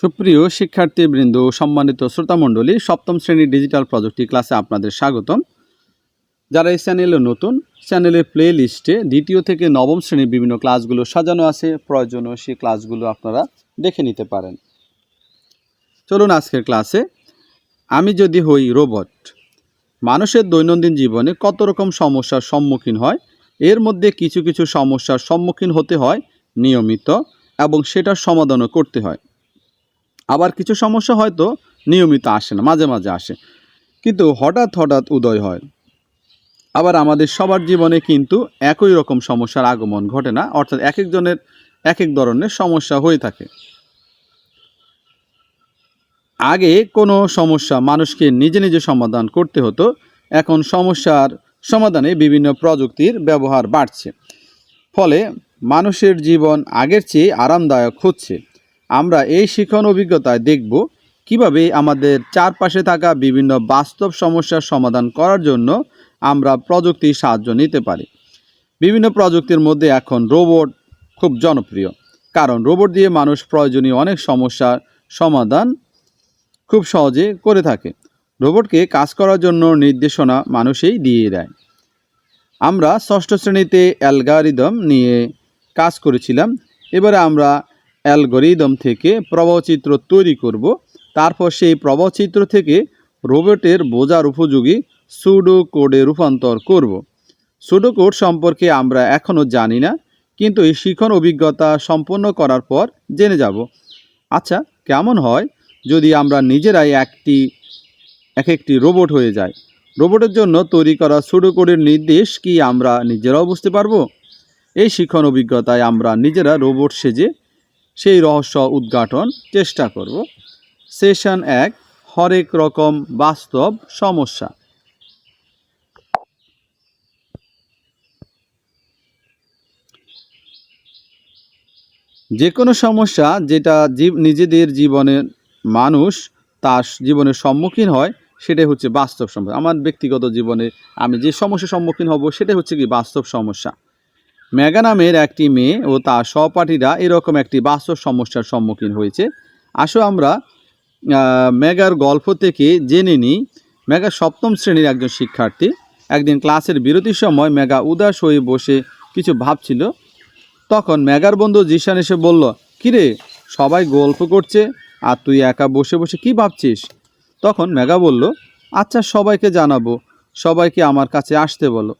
সুপ্রিয় শিক্ষার্থীবৃন্দ, সম্মানিত শ্রোতামণ্ডলী, সপ্তম শ্রেণির ডিজিটাল প্রযুক্তি ক্লাসে আপনাদের স্বাগতম। যারা এই চ্যানেলে নতুন, চ্যানেলের প্লে লিস্টে দ্বিতীয় থেকে নবম শ্রেণির বিভিন্ন ক্লাসগুলো সাজানো আছে, প্রয়োজনীয় সেই ক্লাসগুলো আপনারা দেখে নিতে পারেন। চলুন আজকের ক্লাসে, আমি যদি হই রোবট, মানুষের দৈনন্দিন জীবনে কত রকম সমস্যার সম্মুখীন হয়, এর মধ্যে কিছু কিছু সমস্যার সম্মুখীন হতে হয় নিয়মিত এবং সেটার সমাধানও করতে হয়। আবার কিছু সমস্যা হয়তো নিয়মিত আসে না, মাঝে মাঝে আসে। কিন্তু হঠাৎ হঠাৎ উদয় হয়। আবার আমাদের সবার জীবনে কিন্তু একই রকম সমস্যার আগমন ঘটে না, অর্থাৎ এক একজনের এক এক ধরনের সমস্যা হয়ে থাকে। আগে কোনো সমস্যা মানুষকে নিজে নিজে সমাধান করতে হতো, এখন সমস্যার সমাধানে বিভিন্ন প্রযুক্তির ব্যবহার বাড়ছে। ফলে মানুষের জীবন আগের চেয়ে আরামদায়ক হচ্ছে। আমরা এই শিখন অভিজ্ঞতায় দেখব কীভাবে আমাদের চারপাশে থাকা বিভিন্ন বাস্তব সমস্যার সমাধান করার জন্য আমরা প্রযুক্তির সাহায্য নিতে পারি। বিভিন্ন প্রযুক্তির মধ্যে এখন রোবট খুব জনপ্রিয়। কারণ রোবট দিয়ে মানুষ প্রয়োজনীয় অনেক সমস্যার সমাধান খুব সহজে করে থাকে। রোবটকে কাজ করার জন্য নির্দেশনা মানুষই দিয়ে দেয়। আমরা ষষ্ঠ শ্রেণীতে অ্যালগারিদম নিয়ে কাজ করেছিলাম। এবারে আমরা অ্যালগোরিদম থেকে প্রবাহচিত্র তৈরি করব। তারপর সেই প্রবাহচিত্র থেকে রোবটের বোঝার উপযোগী সুডো কোডে রূপান্তর করব। সুডো কোড সম্পর্কে আমরা এখনও জানি না, কিন্তু এই শিখন অভিজ্ঞতা সম্পন্ন করার পর জেনে যাব। আচ্ছা কেমন হয় যদি আমরা নিজেরাই একটি এক একটি রোবট হয়ে যায় রোবটের জন্য তৈরি করা সুডো কোডের নির্দেশ কি আমরা নিজেরাও বুঝতে পারব? এই শিখন অভিজ্ঞতায় আমরা নিজেরা রোবট সেজে সেই রহস্য উদ্ঘাটন চেষ্টা করব। সেশন এক, হরেক রকম বাস্তব সমস্যা। যে কোনো সমস্যা যেটা নিজেদের জীবনে মানুষ তার জীবনের সম্মুখীন হয়, সেটাই হচ্ছে বাস্তব সমস্যা। আমার ব্যক্তিগত জীবনে আমি যে সমস্যার সম্মুখীন হব, সেটাই হচ্ছে কি বাস্তব সমস্যা। মেগা নামের একটি মেয়ে ও তার সহপাঠীরা এরকম একটি বাস্তব সমস্যার সম্মুখীন হয়েছে। আসো আমরা মেগার গল্প থেকে জেনে নিই। মেগা সপ্তম শ্রেণির একজন শিক্ষার্থী। একদিন ক্লাসের বিরতির সময় মেগা উদাস হয়ে বসে কিছু ভাবছিল। তখন মেগার বন্ধু জিশান এসে বলল, কিরে, সবাই গল্প করছে আর তুই একা বসে বসে কি ভাবছিস? তখন মেগা বলল আচ্ছা সবাইকে জানাব। সবাইকে আমার কাছে আসতে বলো।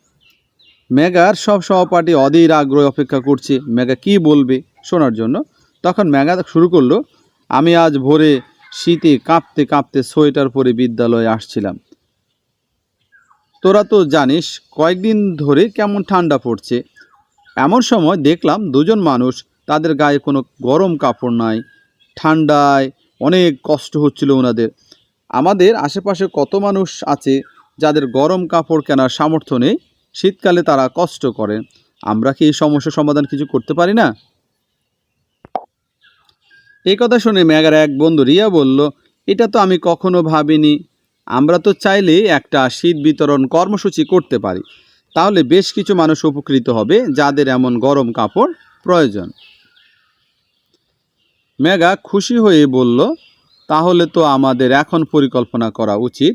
মেগার সব সহপাঠী অধীর আগ্রহে অপেক্ষা করছে। মেগা কি বলবে শোনার জন্য? তখন মেগা শুরু করল, আমি আজ ভোরে শীতে কাঁপতে কাঁপতে সোয়েটার পরে বিদ্যালয়ে আসছিলাম। তোরা তো জানিস, কয়েকদিন ধরে কেমন ঠান্ডা পড়ছে। এমন সময় দেখলাম দুজন মানুষ, তাদের গায়ে কোনো গরম কাপড় নাই। ঠান্ডায় অনেক কষ্ট হচ্ছিল ওনাদের। আমাদের আশেপাশে কত মানুষ আছে যাদের গরম কাপড় কেনার সামর্থ্য নেই? শীতকালে তারা কষ্ট করে। আমরা কি এই সমস্যার সমাধান কিছু করতে পারি না? এই কথা শুনে মেগার এক বন্ধু রিয়া বলল, এটা তো আমি কখনো ভাবিনি। আমরা তো চাইলে একটা শীত বিতরণ কর্মসূচি করতে পারি। তাহলে বেশ কিছু মানুষ উপকৃত হবে যাদের এমন গরম কাপড় প্রয়োজন। মেগা খুশি হয়ে বলল, তাহলে তো আমাদের এখন পরিকল্পনা করা উচিত।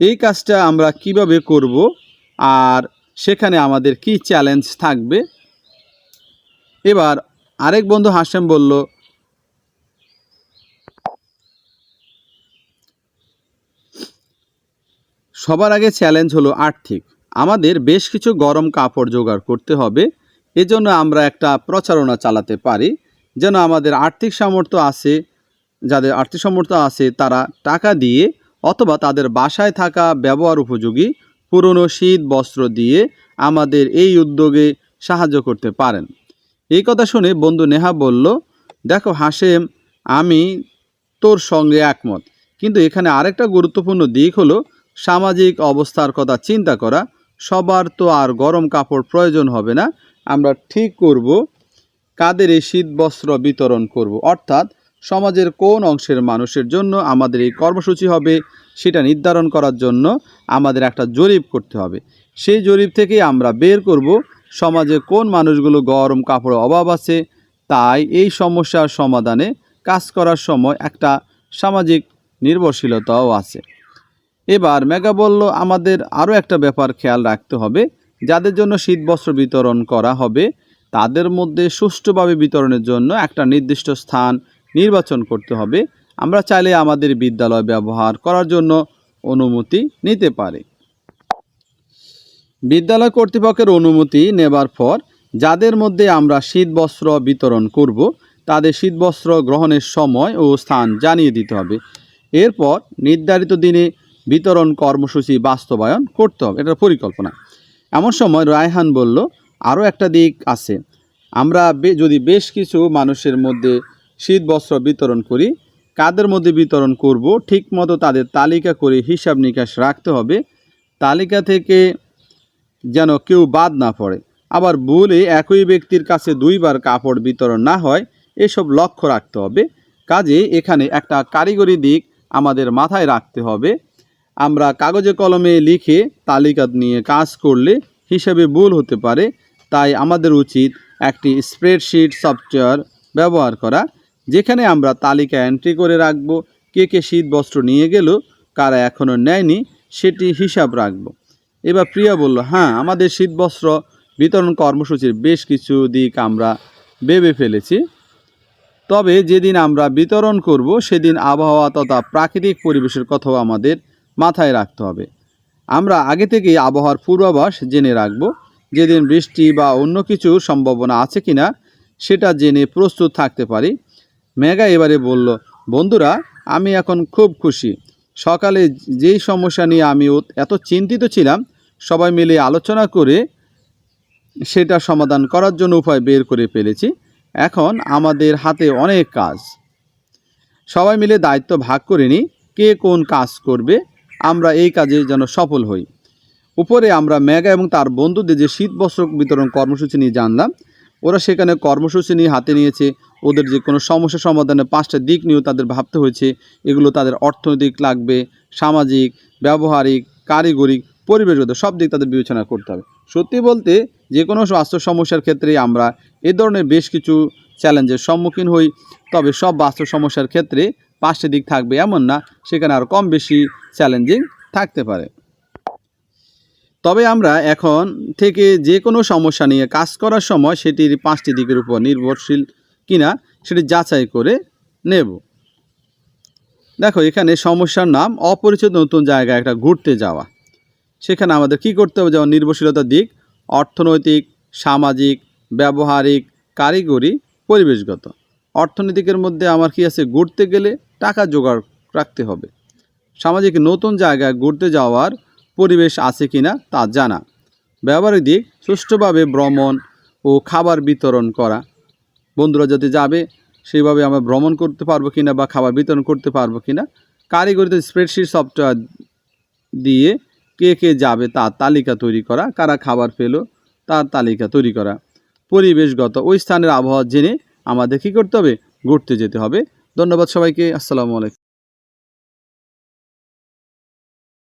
এই কাজটা আমরা কীভাবে করব আর সেখানে আমাদের কি চ্যালেঞ্জ থাকবে? এবার আরেক বন্ধু হাসেম বলল, সবার আগে চ্যালেঞ্জ হলো আর্থিক। আমাদের বেশ কিছু গরম কাপড় জোগাড় করতে হবে, এজন্য আমরা একটা প্রচারণা চালাতে পারি, যেন আমাদের আর্থিক সামর্থ্য আছে, যাদের আর্থিক সামর্থ্য আছে তারা টাকা দিয়ে অথবা তাদের বাসায় থাকা ব্যবহার উপযোগী পুরনো শীত বস্ত্র দিয়ে আমাদের এই উদ্যোগে সাহায্য করতে পারেন। এই কথা শুনে বন্ধু নেহা বলল, দেখো হাসেম আমি তোর সঙ্গে একমত। কিন্তু এখানে আরেকটা গুরুত্বপূর্ণ দিক হলো সামাজিক অবস্থার কথা চিন্তা করা। সবার তো আর গরম কাপড় প্রয়োজন হবে না। আমরা ঠিক করব, কাদের এই শীত বস্ত্র বিতরণ করব। অর্থাৎ সমাজের কোন অংশের মানুষের জন্য আমাদের এই কর্মসূচি হবে সেটা নির্ধারণ করার জন্য আমাদের একটা জরিপ করতে হবে। সেই জরিপ থেকে আমরা বের করব সমাজে কোন মানুষগুলো গরম কাপড়ের অভাব আছে, তাই এই সমস্যার সমাধানে কাজ করার সময় একটা সামাজিক নির্ভরশীলতাও আছে। এবার মেগা বলল, আমাদের আরও একটা ব্যাপার খেয়াল রাখতে হবে। যাদের জন্য শীতবস্ত্র বিতরণ করা হবে, তাদের মধ্যে সুষ্ঠুভাবে বিতরণের জন্য একটা নির্দিষ্ট স্থান নির্বাচন করতে হবে। আমরা চাইলে আমাদের বিদ্যালয় ব্যবহার করার জন্য অনুমতি নিতে পারি। বিদ্যালয় কর্তৃপক্ষের অনুমতি নেবার পর যাদের মধ্যে আমরা শীতবস্ত্র বিতরণ করব, তাদের শীতবস্ত্র গ্রহণের সময় ও স্থান জানিয়ে দিতে হবে। এরপর নির্ধারিত দিনে বিতরণ কর্মসূচি বাস্তবায়ন করতে হবে। এটার পরিকল্পনা। এমন সময় রায়হান বলল আরও একটা দিক আছে। আমরা যদি বেশ কিছু মানুষের মধ্যে শীত বস্ত্র বিতরণ করি কাদের মধ্যে বিতরণ করব, ঠিকমতো তাদের তালিকা করে হিসাব নিকাশ রাখতে হবে। তালিকা থেকে যেন কেউ বাদ না পড়ে। আবার ভুলে একই ব্যক্তির কাছে দুইবার কাপড় বিতরণ না হয়, এসব লক্ষ্য রাখতে হবে। কাজে এখানে একটা কারিগরি দিক আমাদের মাথায় রাখতে হবে। আমরা কাগজে কলমে লিখে তালিকা নিয়ে কাজ করলে হিসাবে ভুল হতে পারে। তাই আমাদের উচিত একটি স্প্রেডশিট সফটওয়্যার ব্যবহার করা। যেখানে আমরা তালিকা এন্ট্রি করে রাখব, কে কে শীত বস্ত্র নিয়ে গেল, কারা এখনও নেয়নি, সেটি হিসাব রাখব। এবার প্রিয়া বলল হ্যাঁ আমাদের শীতবস্ত্র বিতরণ কর্মসূচির বেশ কিছু দিক আমরা ভেবে ফেলেছি। তবে যেদিন আমরা বিতরণ করব, সেদিন আবহাওয়া তথা প্রাকৃতিক পরিবেশের কথাও আমাদের মাথায় রাখতে হবে। আমরা আগে থেকেই আবহাওয়ার পূর্বাভাস জেনে রাখব, যেদিন বৃষ্টি বা অন্য কিছুর সম্ভাবনা আছে কিনা, সেটা জেনে প্রস্তুত থাকতে পারি। মেঘা এবারে বলল, বন্ধুরা, আমি এখন খুব খুশি। সকালে যেই সমস্যা নিয়ে আমি এত চিন্তিত ছিলাম, সবাই মিলে আলোচনা করে সেটা সমাধান করার জন্য উপায় বের করে ফেলেছি। এখন আমাদের হাতে অনেক কাজ। সবাই মিলে দায়িত্ব ভাগ করে নিই, কে কোন কাজ করবে, আমরা এই কাজে যেন সফল হই। উপরে আমরা মেঘা এবং তার বন্ধুদের যে শীত বস্ত্র বিতরণ কর্মসূচি নিয়ে জানলাম ওরা সেখানে কর্মসূচি নিয়ে হাতে নিয়েছে। ওদের যে কোনো সমস্যা সমাধানে পাঁচটা দিক নিয়েও তাদের ভাবতে হয়েছে। এগুলো তাদের অর্থনৈতিক লাগবে, সামাজিক, ব্যবহারিক, কারিগরিক, পরিবেশগত, সব দিক তাদের বিবেচনা করতে হবে। সত্যি বলতে যে কোনো স্বাস্থ্য সমস্যার ক্ষেত্রে আমরা এ ধরনের বেশ কিছু চ্যালেঞ্জের সম্মুখীন হই। তবে সব বাস্তব সমস্যার ক্ষেত্রে পাঁচটি দিক থাকবে এমন না, সেখানে আরও কম বেশি চ্যালেঞ্জিং থাকতে পারে। তবে আমরা এখন থেকে যে কোনো সমস্যা নিয়ে কাজ করার সময় সেটির পাঁচটি দিকের উপর নির্ভরশীল কিনা সেটি যাচাই করে নেব। দেখো, এখানে সমস্যার নাম, অপরিচিত নতুন জায়গায় একটা ঘুরতে যাওয়া। সেখানে আমাদের কি করতে হবে? যেমন নির্ভরশীলতার দিক, অর্থনৈতিক, সামাজিক, ব্যবহারিক, কারিগরি, পরিবেশগত। অর্থনৈতিকের মধ্যে আমার কি আছে? ঘুরতে গেলে টাকা জোগাড় রাখতে হবে। সামাজিক নতুন জায়গায় ঘুরতে যাওয়ার পরিবেশ আছে কিনা তা জানা। ব্যবহারিক দিক, সুষ্ঠুভাবে ভ্রমণ ও খাবার বিতরণ করা। বন্ধুরা যদি যাবে, সেইভাবে আমরা ভ্রমণ করতে পারব কিনা বা খাবার বিতরণ করতে পারব কিনা, কারিগরিতে স্প্রেডশিট সফটওয়্যার দিয়ে কে কে যাবে তার তালিকা তৈরি করা, কারা খাবার পেল তার তালিকা তৈরি করা। পরিবেশগত ওই স্থানের আবহাওয়া জেনে আমাদের কী করতে হবে? ঘুরতে যেতে হবে। ধন্যবাদ সবাইকে। আসসালামু আলাইকুম।